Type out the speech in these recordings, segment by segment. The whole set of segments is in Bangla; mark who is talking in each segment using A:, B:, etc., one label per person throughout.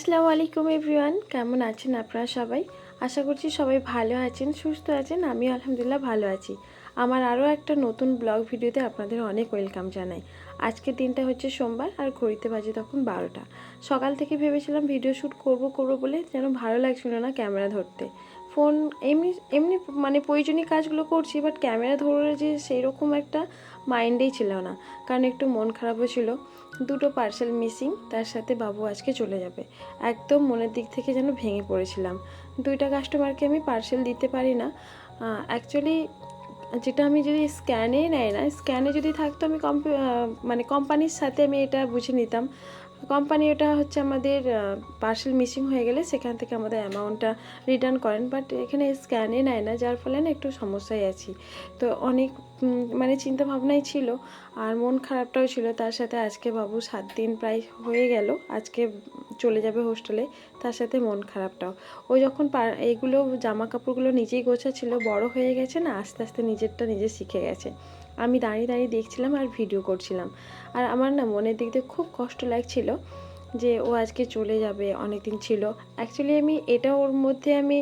A: আসসালামু আলাইকুম এভরিওয়ান, কেমন আছেন আপনারা সবাই? আশা করছি সবাই ভালো আছেন, সুস্থ আছেন আমি আলহামদুলিল্লাহ ভালো আছি। আমার আরও একটা নতুন ব্লগ ভিডিওতে আপনাদের অনেক ওয়েলকাম জানাই। আজকের দিনটা হচ্ছে সোমবার আর ঘড়িতে বাজে তখন বারোটা। সকাল থেকে ভেবেছিলাম ভিডিও শ্যুট করব করব বলে যেন ভালো লাগছিল না ক্যামেরা ধরতে। ফোন এমনি এমনি মানে প্রয়োজনীয় কাজগুলো করছি, বাট ক্যামেরা ধরে যে সেই রকম একটা মাইন্ডেই ছিল না। কারণ একটু মন খারাপও ছিল। দুটো পার্সেল মিসিং, তার সাথে বাবু আজকে চলে যাবে। একদম মনের দিক থেকে যেন ভেঙে পড়েছিলাম। দুইটা কাস্টমারকে আমি পার্সেল দিতে পারি না। অ্যাকচুয়ালি যেটা আমি যদি স্ক্যানে নেয় না স্ক্যানে যদি থাকতো আমি মানে কোম্পানির সাথে আমি এটা বুঝে নিতাম। কোম্পানি ওটা হচ্ছে আমাদের পার্সেল মিসিং হয়ে গেলে সেখান থেকে আমাদের অ্যামাউন্টটা রিটার্ন করেন। বাট এখানে স্ক্যানে নেয় না, যার ফলে না একটু সমস্যায় আছি। তো অনেক মানে চিন্তা ভাবনাই ছিল আর মন খারাপটাও ছিল। তার সাথে আজকে বাবু সাত দিন প্রায় হয়ে গেল, আজকে চলে যাবে হোস্টেলে তার সাথে মন খারাপটাও। ও যখন এইগুলো জামা কাপড়গুলো নিজেই গোছা ছিল বড় হয়ে গেছে না, আস্তে আস্তে নিজেরটা নিজে শিখে গেছে। আমি দাঁড়িয়ে দাঁড়িয়ে দেখছিলাম আর ভিডিও করছিলাম। আর আমার না মনের দিক দিয়ে খুব কষ্ট লাগছিল যে ও আজকে চলে যাবে অনেক দিন ছিল। অ্যাকচুয়ালি আমি এটা ওর মধ্যে আমি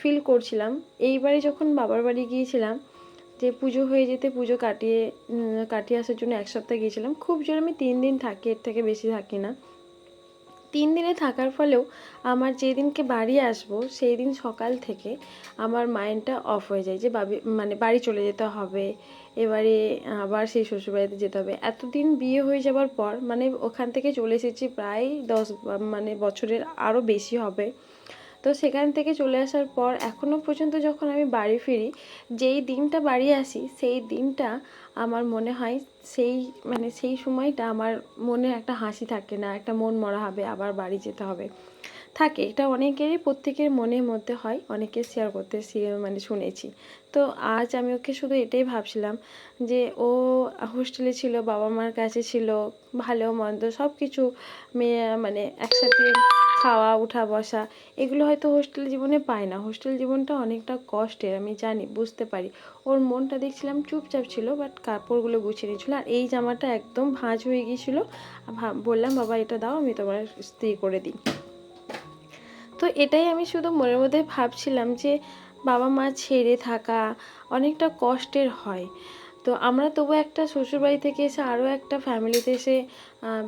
A: ফিল করছিলাম। এইবারে যখন বাবার বাড়ি গিয়েছিলাম, যে পুজো হয়ে যেতে পুজো কাটিয়ে কাটিয়ে আসার জন্য এক সপ্তাহ গিয়েছিলাম, খুব জোর আমি তিন দিন থাকি, এর থেকে বেশি থাকি না। তিন দিনে থাকার ফলেও আমার যেদিনকে বাড়ি আসব সেই দিন সকাল থেকে আমার মাইন্ডটা অফ হয়ে যায় যে বাবি মানে বাড়ি চলে যেতে হবে। এবারে আবার সেই শ্বশুরবাড়িতে যেতে হবে। এতদিন বিয়ে হয়ে যাওয়ার পর মানে ওখান থেকে চলে এসেছি প্রায় দশ মানে বছরের আরও বেশি হবে। তো সেখান থেকে চলে আসার পর এখনও পর্যন্ত যখন আমি বাড়ি ফিরি, যেই দিনটা বাড়ি আসি, সেই দিনটা আমার মনে হয় সেই মানে সেই সময়টা আমার মনে একটা হাসি থাকে না, একটা মন মরা হবে, আবার বাড়ি যেতে হবে। থাকে। এটা অনেকেরই প্রত্যেকের মনের মধ্যে হয়, অনেকে শেয়ার করতে মানে শুনেছি। তো আজ আমি ওকে শুধু এটাই ভাবছিলাম যে, ও হোস্টেলে ছিল বাবা মার কাছে ছিল, ভালো, মন্দ সব কিছু মেয়ে মানে একসাথে খাওয়া, উঠা, বসা, এগুলো হয়তো হোস্টেল জীবনে পায় না। হোস্টেল জীবনটা অনেকটা কষ্টের, আমি জানি, বুঝতে পারি। ওর মনটা দেখছিলাম চুপচাপ ছিল বাট কাপড়গুলো গুছিয়ে নিয়েছিল, আর এই জামাটা একদম ভাঁজ হয়ে গিয়েছিল। বললাম, বাবা, এটা দাও, আমি তোমার স্ত্রী করে দিই। তো এটাই আমি শুধু মনের মধ্যে ভাবছিলাম যে বাবা মা ছেড়ে থাকা অনেকটা কষ্টের হয়। তো আমরা তবু একটা শ্বশুরবাড়ি থেকে এসে আরও একটা ফ্যামিলিতে এসে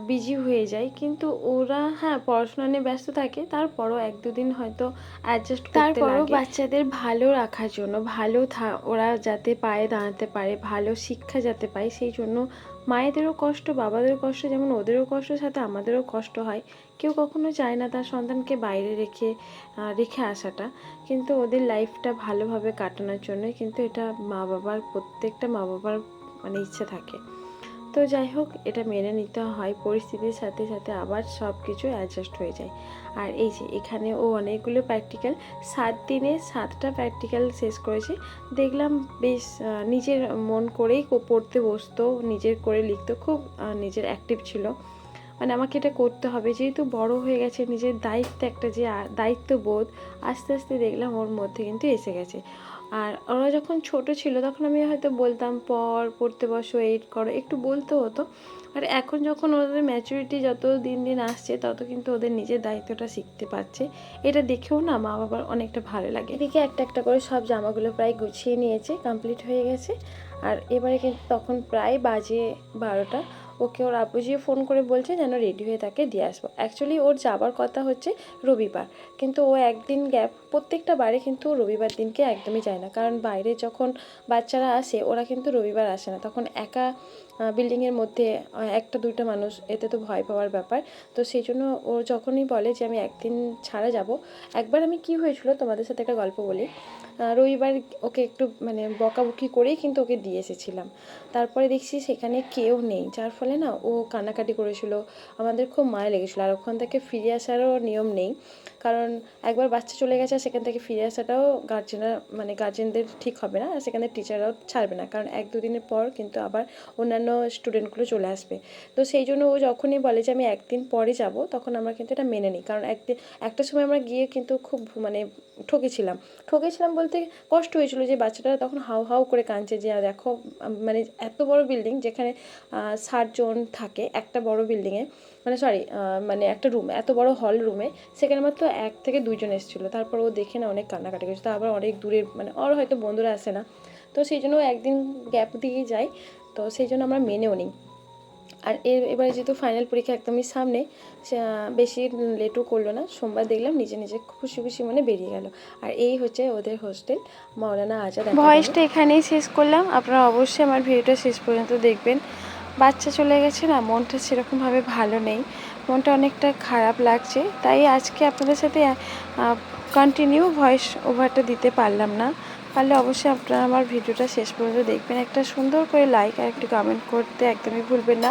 A: বিজি হয়ে যাই কিন্তু ওরা হ্যাঁ পড়াশোনা নিয়ে ব্যস্ত থাকে তারপরও এক দুদিন হয়তো অ্যাডজাস্ট করতে তারপরও। বাচ্চাদের ভালো রাখার জন্য ভালো থা- ওরা যাতে পায়ে দাঁড়াতে পারে ভালো শিক্ষা যাতে পায় সেই জন্য মায়েদেরও কষ্ট বাবাদেরও কষ্ট যেমন ওদেরও কষ্ট সাথে আমাদেরও কষ্ট হয়। কেউ কখনো চায় না তার সন্তানকে বাইরে রেখে রেখে আসাটা। কিন্তু ওদের লাইফটা ভালোভাবে কাটানোর জন্য কিন্তু এটা মা বাবার প্রত্যেকটা মা বাবার মানে ইচ্ছে থাকে। তো যাই হোক, এটা মেনে নিতে হয়। পরিস্থিতির সাথে সাথে আবার সব কিছু অ্যাডজাস্ট হয়ে যায়। আর এই যে, এখানে ও অনেকগুলো প্র্যাকটিক্যাল সাত দিনে সাতটা প্র্যাকটিক্যাল শেষ করেছে। দেখলাম বেশ নিজের মন করেই পড়তে বসতো, নিজের করে লিখতো, খুব নিজের অ্যাক্টিভ ছিল। মানে আমাকে এটা করতে হবে। যেহেতু বড় হয়ে গেছে, নিজের দায়িত্ব একটা যে দায়িত্ববোধ, আস্তে আস্তে দেখলাম ওর মধ্যে কিন্তু এসে গেছে। আর ওরা যখন ছোট ছিল, তখন আমি হয়তো বলতাম, পর, পড়তে বসো, এইট করো। একটু বলতে হতো। আর এখন যখন ওদের ম্যাচুরিটি যত দিন দিন আসছে, তত কিন্তু ওদের নিজের দায়িত্বটা শিখতে পারছে। এটা দেখেও না মা বাবার অনেকটা ভালো লাগে। এদিকে একটা একটা করে সব জামাগুলো প্রায় গুছিয়ে নিয়েছে কমপ্লিট হয়ে গেছে। আর এবারে কিন্তু তখন প্রায় বাজে বারোটা। ওকে ওর আব্বুজিও ফোন করে বলছে যেন রেডি হয়ে তাকে দিয়ে আসব। অ্যাকচুয়ালি ওর যাবার কথা হচ্ছে রবিবার। কিন্তু ও একদিন গ্যাপ প্রত্যেকটা বারে কিন্তু রবিবার দিনকে একদমই যায় না। কারণ বাইরে যখন বাচ্চারা আসে, ওরা কিন্তু রবিবার আসে না। তখন একা বিল্ডিংয়ের মধ্যে একটা দুইটা মানুষ, এতে তো ভয় পাওয়ার ব্যাপার। তো সেই জন্য ও যখনই বলে যে, আমি একদিন ছাড়া যাব, একবার আমি কি হয়েছিল, তোমাদের সাথে একটা গল্প বলি। রবিবার ওকে একটু মানে বকাবকি করেই কিন্তু ওকে দিয়ে এসেছিলাম। তারপরে দেখছি সেখানে কেউ নেই। যার ফলে না, ও কান্নাকাটি করেছিল। আমাদের খুব মায়া লেগেছিলো। আর ওখান থেকে ফিরে আসারও নিয়ম নেই। কারণ একবার বাচ্চা চলে গেছে সেখান থেকে ফিরে আসাটাও গার্জেনরা মানে গার্জেনদের ঠিক হবে না, আর সেখানে টিচাররাও ছাড়বে না। কারণ এক দুদিনের পর কিন্তু আবার অন্যান্য স্টুডেন্টগুলো চলে আসবে। তো সেই জন্য ও যখনই বলে যে আমি একদিন পরে যাব, তখন আমরা কিন্তু এটা মেনে নিই। কারণ একদিন, একটা সময় আমরা গিয়ে কিন্তু খুব মানে ঠকেছিলাম। ঠকেছিলাম বলতে কষ্ট হয়েছিল যে বাচ্চাটা তখন হাউ হাউ করে কাঁদছে যে দেখো মানে এত বড় বিল্ডিং যেখানে ষাট জন থাকে, একটা বড় বিল্ডিংয়ে মানে সরি মানে একটা রুম এত বড় হল রুমে সেখানে মাত্র এক থেকে দুইজন এসেছিল। তারপর ও দেখে না অনেক কান্নাকাটি করেছে। তো আবার অনেক দূরের মানে ওর হয়তো বন্ধুরা আসে না। তো সেই জন্য একদিন গ্যাপ দিয়ে যায়। তো সেই জন্য আমরা মেনেও নিই। আর এর এবারে যেহেতু ফাইনাল পরীক্ষা একদমই সামনে বেশি লেটও করল না। সোমবার দেখলাম নিজে নিজে খুশি খুশি মনে বেরিয়ে গেল। আর এই হচ্ছে ওদের হোস্টেল মাওলানা আজাদ ভয়েসটা এখানেই শেষ করলাম। আপনারা অবশ্যই আমার ভিডিওটা শেষ পর্যন্ত দেখবেন। বাচ্চা চলে গেছে না, মনটা সেরকমভাবে ভালো নেই। মনটা অনেকটা খারাপ লাগছে, তাই আজকে আপনাদের সাথে কন্টিনিউ ভয়েস ওভারটা দিতে পারলাম না। পারলে অবশ্যই আপনারা আমার ভিডিওটা শেষ পর্যন্ত দেখবেন। একটা সুন্দর করে লাইক আর একটি কমেন্ট করতে একদমই ভুলবেন না।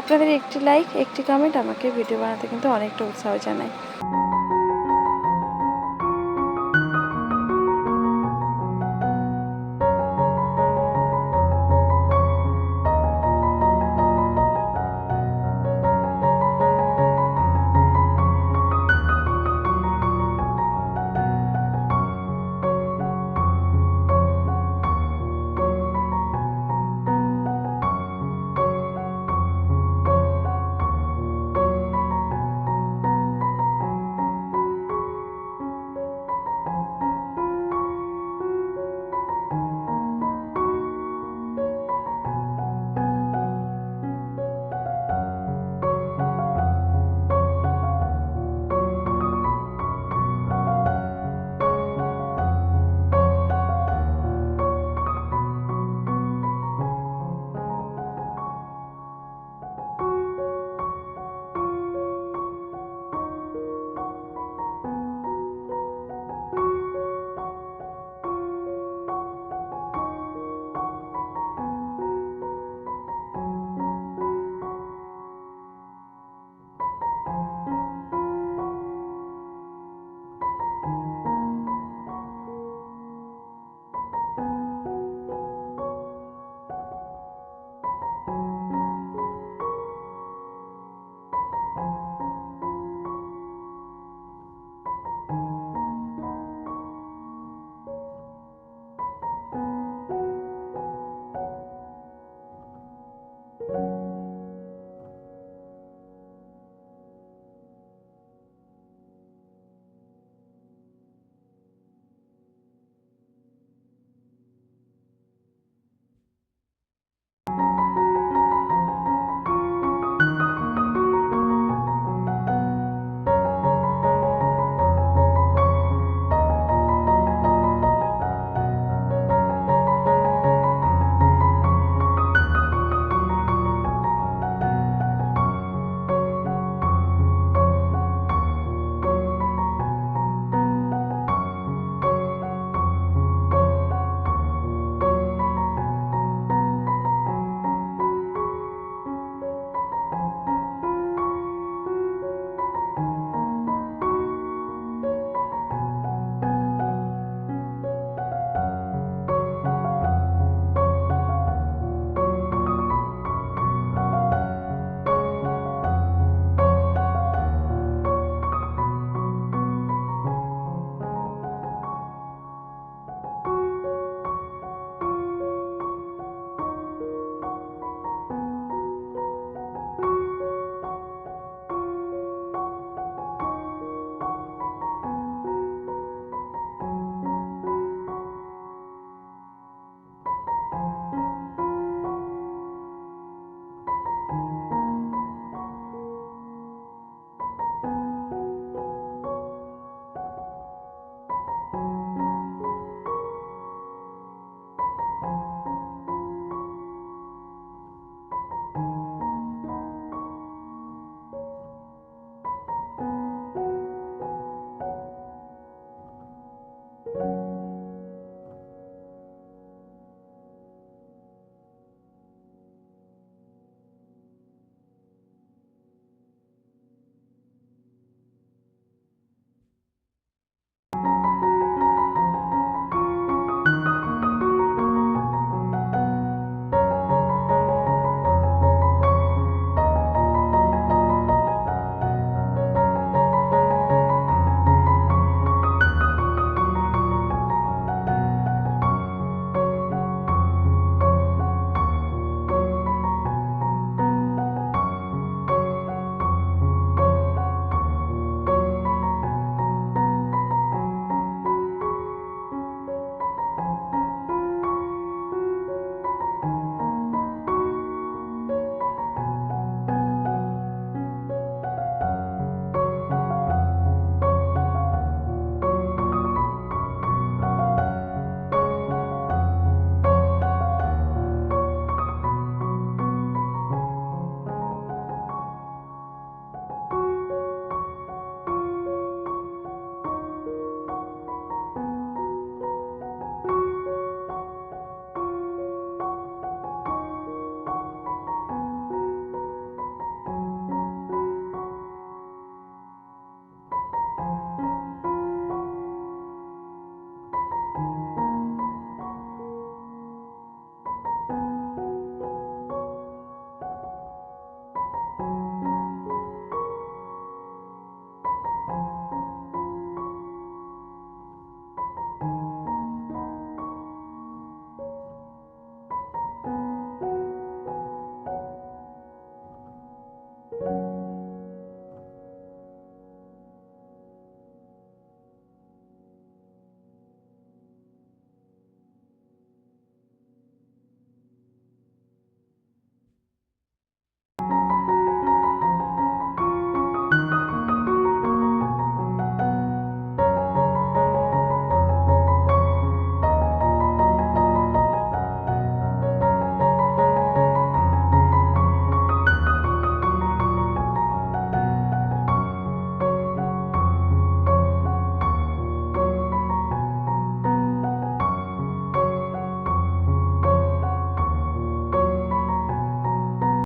A: আপনাদের একটি লাইক একটি কমেন্ট আমাকে ভিডিও বানাতে কিন্তু অনেকটা উৎসাহ জানায়।